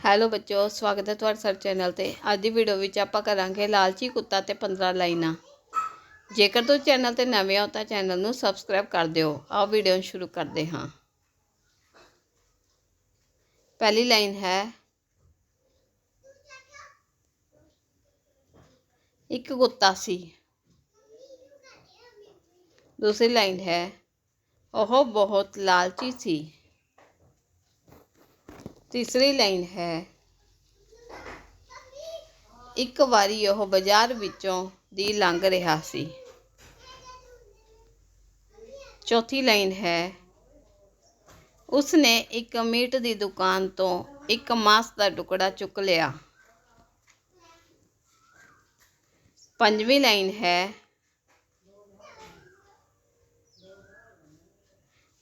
Hello ਬੱਚੋ, ਸਵਾਗਤ ਹੈ ਤੁਹਾਡਾ ਸਾਡੇ ਚੈਨਲ ਤੇ। ਅੱਜ ਦੀ ਵੀਡੀਓ ਵਿੱਚ ਆਪਾਂ ਕਰਾਂਗੇ ਲਾਲਚੀ ਕੁੱਤਾ ਤੇ 15 ਲਾਈਨਾਂ। ਜੇਕਰ ਤੁਸੀਂ ਚੈਨਲ ਤੇ ਨਵੇਂ ਹੋ ਤਾਂ ਚੈਨਲ ਨੂੰ ਸਬਸਕ੍ਰਾਈਬ ਕਰ ਦਿਓ। ਆਓ ਵੀਡੀਓ ਨੂੰ ਸ਼ੁਰੂ ਕਰਦੇ ਹਾਂ। ਪਹਿਲੀ ਲਾਈਨ ਹੈ, ਇੱਕ ਕੁੱਤਾ ਸੀ। ਦੂਸਰੀ ਲਾਈਨ ਹੈ, ਉਹ ਬਹੁਤ ਲਾਲਚੀ ਸੀ। ਤੀਸਰੀ ਲਾਈਨ ਹੈ। ਇੱਕ ਵਾਰੀ ਉਹ ਬਾਜ਼ਾਰ ਵਿੱਚੋਂ ਦੀ ਲੰਘ ਰਿਹਾ ਸੀ। ਚੌਥੀ ਲਾਈਨ ਹੈ। ਉਸ ਨੇ ਇੱਕ ਮੀਟ ਦੀ ਦੁਕਾਨ ਤੋਂ ਇੱਕ ਮਾਸ ਦਾ ਟੁਕੜਾ ਚੁੱਕ ਲਿਆ। ਪੰਜਵੀਂ ਲਾਈਨ ਹੈ।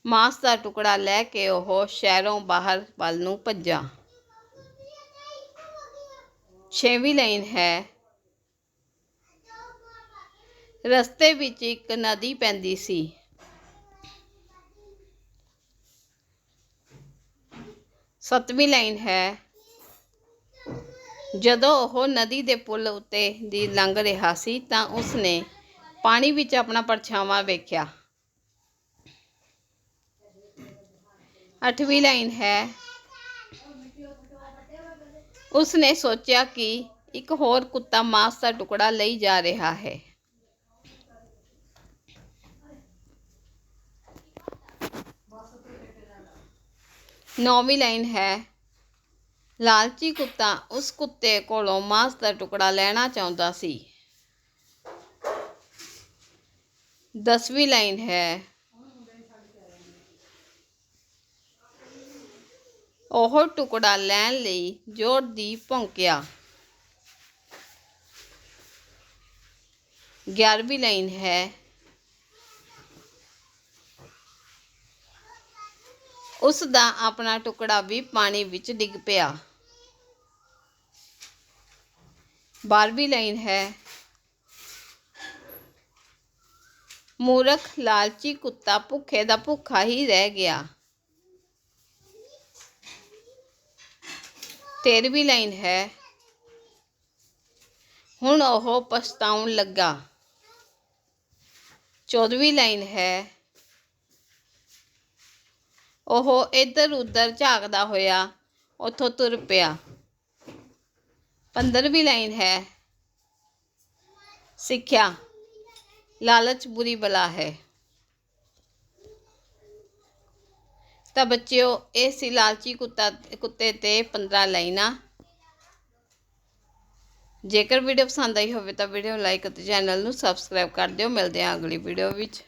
ਮਾਸ ਦਾ ਟੁਕੜਾ ਲੈ ਕੇ ਉਹ ਸ਼ਹਿਰੋਂ ਬਾਹਰ ਵੱਲ ਨੂੰ ਭੱਜਾ। ਛੇਵੀਂ ਲਾਈਨ ਹੈ। ਰਸਤੇ ਵਿੱਚ ਇੱਕ ਨਦੀ ਪੈਂਦੀ ਸੀ। ਸੱਤਵੀਂ ਲਾਈਨ ਹੈ। ਜਦੋਂ ਉਹ ਨਦੀ ਦੇ ਪੁਲ ਉੱਤੇ ਦੀ ਲੰਘ ਰਿਹਾ ਸੀ ਤਾਂ ਉਸਨੇ ਪਾਣੀ ਵਿੱਚ ਆਪਣਾ ਪਰਛਾਵਾਂ ਵੇਖਿਆ। ਅੱਠਵੀਂ ਲਾਈਨ ਹੈ ਉਸਨੇ ਸੋਚਿਆ ਕਿ ਇੱਕ ਹੋਰ ਕੁੱਤਾ ਮਾंस ਦਾ ਟੁਕੜਾ ਲਈ ਜਾ ਰਿਹਾ ਹੈ ਨੌਵੀਂ ਲਾਈਨ ਹੈ ਲਾਲਚੀ ਕੁੱਤਾ ਉਸ ਕੁੱਤੇ ਕੋਲੋਂ ਮਾंस ਦਾ ਟੁਕੜਾ ਲੈਣਾ ਚਾਹੁੰਦਾ ਸੀ ਦਸਵੀਂ ਲਾਈਨ ਹੈ ਉਹ ਟੁਕੜਾ ਲੈਣ ਲਈ ਜ਼ੋਰ ਦੀ ਭੌਂਕਿਆ। 11ਵੀਂ ਲਾਈਨ ਹੈ। ਉਸ ਦਾ ਆਪਣਾ ਟੁਕੜਾ ਵੀ ਪਾਣੀ ਵਿੱਚ ਡਿੱਗ ਪਿਆ। 12ਵੀਂ ਲਾਈਨ ਹੈ। ਮੂਰਖ, ਲਾਲਚੀ ਕੁੱਤਾ ਭੁੱਖੇ ਦਾ ਭੁੱਖਾ ਹੀ ਰਹਿ ਗਿਆ। ਤੇਰਵੀਂ ਲਾਈਨ ਹੈ। ਹੁਣ ਉਹ ਪਛਤਾਉਣ ਲੱਗਾ। ਚੌਦਵੀਂ ਲਾਈਨ ਹੈ। ਉਹ ਇੱਧਰ ਉੱਧਰ ਝਾਕਦਾ ਹੋਇਆ, ਉੱਥੋਂ ਤੁਰ ਪਿਆ। ਪੰਦਰਵੀਂ ਲਾਈਨ ਹੈ। ਸਿੱਖਿਆ, ਲਾਲਚ ਬੁਰੀ ਬਲਾ ਹੈ। ਤਾਂ ਬੱਚਿਓ, ਇਹ ਸੀ ਲਾਲਚੀ ਕੁੱਤਾ, ਕੁੱਤੇ ਤੇ 15 ਲਾਈਨਾਂ। ਜੇਕਰ ਵੀਡੀਓ ਪਸੰਦ ਆਈ ਹੋਵੇ ਤਾਂ ਵੀਡੀਓ ਲਾਈਕ ਅਤੇ ਚੈਨਲ ਨੂੰ ਸਬਸਕ੍ਰਾਈਬ ਕਰ ਦਿਓ। ਮਿਲਦੇ ਹਾਂ ਅਗਲੀ ਵੀਡੀਓ ਵਿੱਚ।